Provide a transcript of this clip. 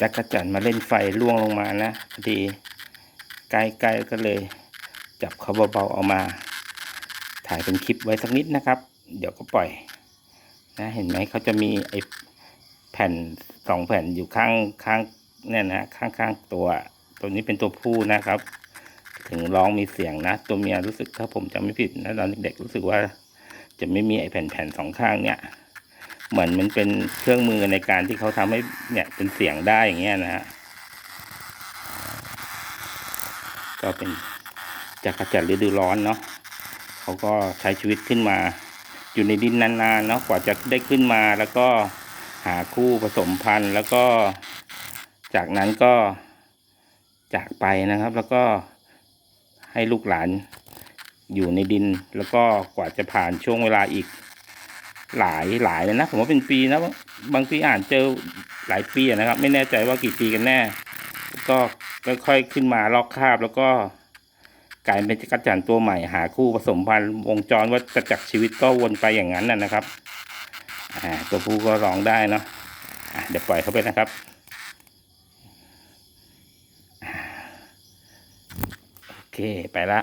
จักรจันมาเล่นไฟล่วงลงมานะพอดีใกล้ๆก็เลย จับเขาเบาๆเอามา ถ่ายเป็นคลิปไว้สักนิดนะครับ เดี๋ยวก็ปล่อยนะเห็นไหมเขาจะมีไอ้แผ่นสองแผ่นอยู่ข้างข้างเนี่ยนะข้างข้างตัวตัวนี้เป็นตัวผู้นะครับ ถึงร้องมีเสียงนะ ตัวเมียรู้สึกถ้าผมจำไม่ผิดนะตอนเด็กๆรู้สึกว่า จะไม่มีไอ้แผ่นๆสองข้างเนี่ย เหมือนมันเป็นเครื่องมือในการที่เขาทำให้เนี่ยเป็นเสียงได้อย่างเงี้ยนะฮะก็เป็นจักรจันทร์ฤดูร้อนเนาะเขาก็ใช้ชีวิตขึ้นมา อยู่ในดินนานๆเนาะกว่าจะได้ขึ้นมาแล้วก็หาคู่ผสมพันธุ์ แล้วก็จากนั้นก็จากไปนะครับ แล้วก็ให้ลูกหลานอยู่ในดิน แล้วก็กว่าจะผ่านช่วงเวลาอีก หลายหลายเลยนะ ผมว่าเป็นปีนะ บางปีอ่านเจอหลายปีนะครับ ไม่แน่ใจว่ากี่ปีกันแน่ ก็ค่อยๆขึ้นมาลอกคาบแล้วก็กลายเป็นจักรจันตัวใหม่หาคู่ผสมพันธุ์วงจรว่าจะจักชีวิตก็วนไปอย่างนั้นนะนะครับอ่าตัวผู้ก็ร้องได้เนาะะเดี๋ยวปล่อยเขาไปนะครับโอเคไปละ